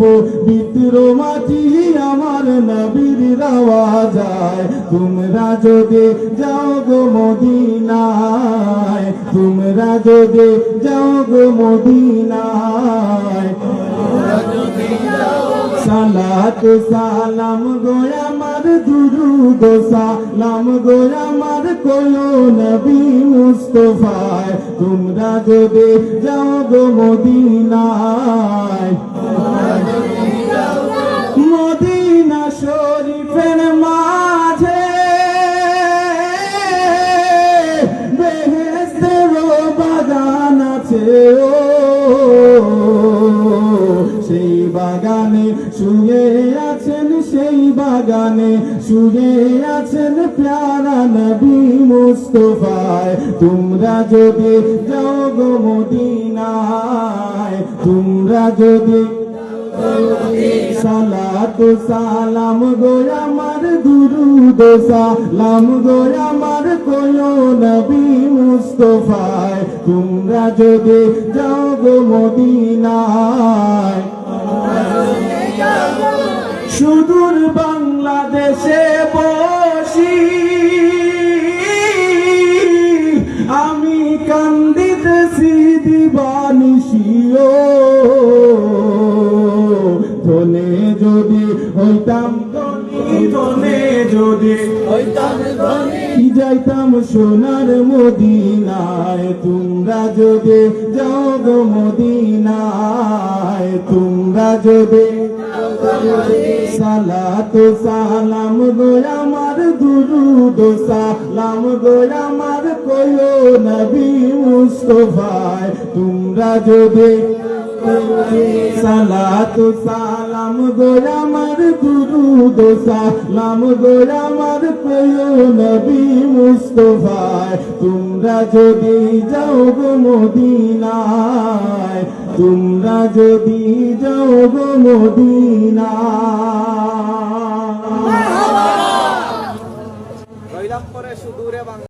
পবিত্র মাটি আমার নবীর রাওয়া যায়। তোমরা যদি যাও গো মদিনায়, তোমরা যদি যাও গো মদিনায়। সালাত, সালাম গো আমার দুরুদ, সালাম গো আমার কোয়ো নবী মুস্তফায়। তোমরা যদি যাও গো মদিনায়। সেই বাগানে শুয়ে আছেন, সেই বাগানে শুয়ে আছেন প্যারা নবী মুস্তফায়। তোমরা যদি যাও গো মদিনায়, তোমরা যদি সালাত, সালাম গো আমার দুরুদ, সালাম গো আমার কোয়ো নবী মুস্তফায়। তোমরা যদি যাও গো মদিনায়। সুদূর বাংলাদেশে বসি। হইতাম ধনী যদি। কি যাইতাম সোনার মদিনায়, তোমরা যদি যাও গো মদিনায়, তোমরা যদি সালাত সালাম আমার দুরুদ সালাম গো আমার কয়ো নবী মুস্তফায়, তোমরা যদি সালাত সালাম গো আমার দুরুদ সালাম গো আমার নবী মুস্তফায়। তোমরা যদি যাও গো মদিনায় তোমরা যদি যাও গো মদিনায়। রইলাম পরে সুদূরে বাংলা